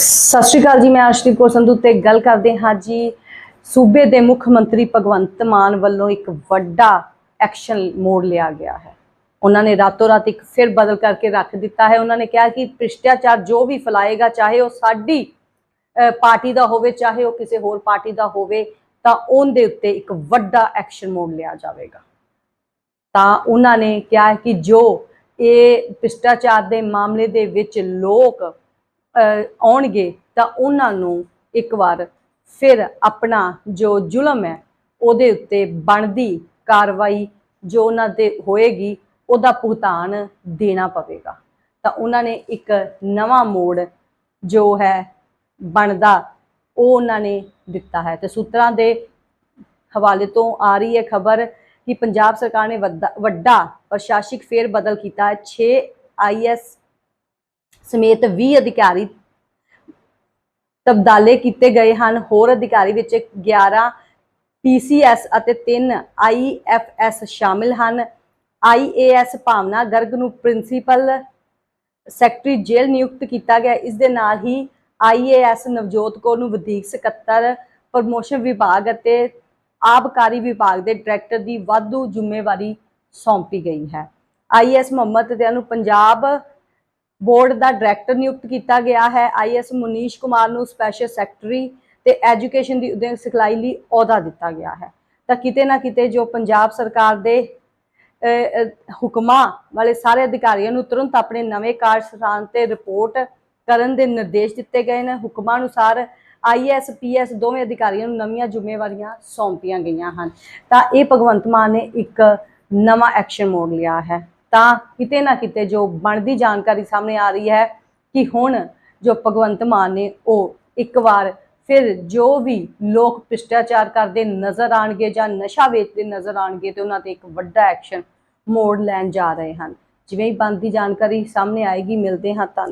ਸਤਿ ਸ਼੍ਰੀ ਅਕਾਲ ਜੀ ਮੈਂ ਅਰਸ਼ਦੀਪ ਕੌਰ ਸੰਧੂ ਤੇ ਗੱਲ ਕਰਦੇ ਹਾਂ ਜੀ। ਸੂਬੇ ਦੇ ਮੁੱਖ ਮੰਤਰੀ ਭਗਵੰਤ ਮਾਨ ਵੱਲੋਂ ਇੱਕ ਵੱਡਾ ਐਕਸ਼ਨ ਮੋੜ ਲਿਆ ਗਿਆ ਹੈ। ਉਹਨਾਂ ਨੇ ਰਾਤੋਂ ਰਾਤ ਇੱਕ ਫਿਰ ਬਦਲ ਕਰਕੇ ਰੱਖ ਦਿੱਤਾ ਹੈ। ਉਹਨਾਂ ਨੇ ਕਿਹਾ ਕਿ ਭ੍ਰਿਸ਼ਟਾਚਾਰ ਜੋ ਵੀ ਫੈਲਾਏਗਾ ਚਾਹੇ ਉਹ ਸਾਡੀ ਅਹ, ਪਾਰਟੀ ਦਾ ਹੋਵੇ ਚਾਹੇ ਉਹ ਕਿਸੇ ਹੋਰ ਪਾਰਟੀ ਦਾ ਹੋਵੇ ਤਾਂ ਉਹਦੇ ਉੱਤੇ ਇੱਕ ਵੱਡਾ ਐਕਸ਼ਨ ਮੋੜ ਲਿਆ ਜਾਵੇਗਾ। ਤਾਂ ਉਹਨਾਂ ਨੇ ਕਿਹਾ ਕਿ ਜੋ ਇਹ ਭ੍ਰਿਸ਼ਟਾਚਾਰ ਦੇ ਮਾਮਲੇ ਦੇ ਵਿੱਚ ਲੋਕ ਆਉਣਗੇ ਤਾਂ ਉਹਨਾਂ ਨੂੰ ਇੱਕ ਵਾਰ ਫਿਰ ਆਪਣਾ ਜੋ ਜ਼ੁਲਮ ਹੈ, ਉਹਦੇ ਉੱਤੇ ਬਣਦੀ ਕਾਰਵਾਈ ਜੋ ਉਹਨਾਂ ਤੇ ਹੋਏਗੀ, ਉਹਦਾ ਭੁਗਤਾਨ ਦੇਣਾ ਪਵੇਗਾ। ਤਾਂ ਉਹਨਾਂ ਨੇ ਇੱਕ ਨਵਾਂ ਮੋੜ ਜੋ ਹੈ, ਬਣਦਾ, ਉਹ ਉਹਨਾਂ ਨੇ ਦਿੱਤਾ ਹੈ। ਤੇ ਸੂਤਰਾਂ ਦੇ ਹਵਾਲੇ ਤੋਂ ਆ ਰਹੀ ਹੈ ਖਬਰ ਕਿ ਪੰਜਾਬ ਸਰਕਾਰ ਨੇ ਵੱਡਾ- ਵੱਡਾ ਪ੍ਰਸ਼ਾਸਨਿਕ ਫੇਰ ਬਦਲ ਕੀਤਾ ਹੈ। 6 ਆਈਐਸ ਸਮੇਤ 20 ਅਧਿਕਾਰੀ ਤਬਦਾਲੇ ਕੀਤੇ ਗਏ ਹਨ। ਹੋਰ ਅਧਿਕਾਰੀ ਵਿੱਚ 11 ਪੀਸੀਐਸ ਅਤੇ 3 ਆਈਐਫਐਸ ਸ਼ਾਮਿਲ ਹਨ। ਆਈਏਐਸ ਭਾਵਨਾ ਗਰਗ ਨੂੰ ਪ੍ਰਿੰਸੀਪਲ ਸੈਕਟਰੀ ਜੇਲ੍ਹ ਨਿਯੁਕਤ ਕੀਤਾ ਗਿਆ। ਇਸ ਦੇ ਨਾਲ ਹੀ ਆਈਏਐਸ ਨਵਜੋਤ ਕੌਰ ਨੂੰ ਵਧੀਕ ਸਕੱਤਰ, ਪ੍ਰਮੋਸ਼ਨ ਵਿਭਾਗ ਅਤੇ ਆਬਕਾਰੀ ਵਿਭਾਗ ਦੇ ਡਾਇਰੈਕਟਰ ਦੀ ਵਾਧੂ ਜ਼ਿੰਮੇਵਾਰੀ ਸੌਂਪੀ ਗਈ ਹੈ। ਆਈਐਸ ਮੁਹੰਮਦ ਤੇ ਨੂੰ ਪੰਜਾਬ ਬੋਰਡ ਦਾ ਡਾਇਰੈਕਟਰ ਨਿਯੁਕਤ ਕੀਤਾ ਗਿਆ ਹੈ। ਆਈਐਸ ਮੁਨੀਸ਼ ਕੁਮਾਰ ਨੂੰ ਸਪੈਸ਼ਲ ਸੈਕਟਰੀ ਤੇ ਐਜੂਕੇਸ਼ਨ ਦੀ ਉਦਯੋਗ ਸਿਖਲਾਈ ਲਈ ਅਹੁਦਾ ਦਿੱਤਾ ਗਿਆ ਹੈ। ਤਾਂ ਕਿਤੇ ਨਾ ਕਿਤੇ ਜੋ ਪੰਜਾਬ ਸਰਕਾਰ ਦੇ ਹੁਕਮਾਂ ਵਾਲੇ ਸਾਰੇ ਅਧਿਕਾਰੀਆਂ ਨੂੰ ਤੁਰੰਤ ਆਪਣੇ ਨਵੇਂ ਕਾਰਜ ਸਥਾਨ ਤੇ ਰਿਪੋਰਟ ਕਰਨ ਦੇ ਨਿਰਦੇਸ਼ ਦਿੱਤੇ ਗਏ ਨੇ। ਹੁਕਮਾਂ ਅਨੁਸਾਰ ਆਈਐਸ ਪੀਐਸ ਦੋਵੇਂ ਅਧਿਕਾਰੀਆਂ ਨੂੰ ਨਵੀਆਂ ਜ਼ਿੰਮੇਵਾਰੀਆਂ ਸੌਂਪੀਆਂ ਗਈਆਂ ਹਨ। ਤਾਂ ਇਹ ਭਗਵੰਤ ਮਾਨ ਨੇ ਇੱਕ ਨਵਾਂ ਐਕਸ਼ਨ ਮੋਡ ਲਿਆ ਹੈ। ਤਾਂ ਕਿਤੇ ਨਾ ਕਿਤੇ ਜੋ ਬਣਦੀ ਜਾਣਕਾਰੀ ਸਾਹਮਣੇ ਆ ਰਹੀ ਹੈ ਕਿ ਹੁਣ ਜੋ ਭਗਵੰਤ ਮਾਨ ਨੇ ਉਹ ਇੱਕ ਵਾਰ ਫਿਰ ਜੋ ਵੀ ਲੋਕ ਭ੍ਰਿਸ਼ਟਾਚਾਰ ਕਰਦੇ ਨਜ਼ਰ ਆਣਗੇ ਜਾਂ ਨਸ਼ਾ ਵੇਚਦੇ ਨਜ਼ਰ ਆਣਗੇ ਤੇ ਉਹਨਾਂ ਤੇ ਇੱਕ ਵੱਡਾ ਐਕਸ਼ਨ ਮੋੜ ਲੈਣ ਜਾ ਰਹੇ ਹਨ। ਜਿਵੇਂ ਹੀ ਬਣਦੀ ਜਾਣਕਾਰੀ ਸਾਹਮਣੇ ਆਏਗੀ, ਮਿਲਦੇ ਹਾਂ ਤਾਂ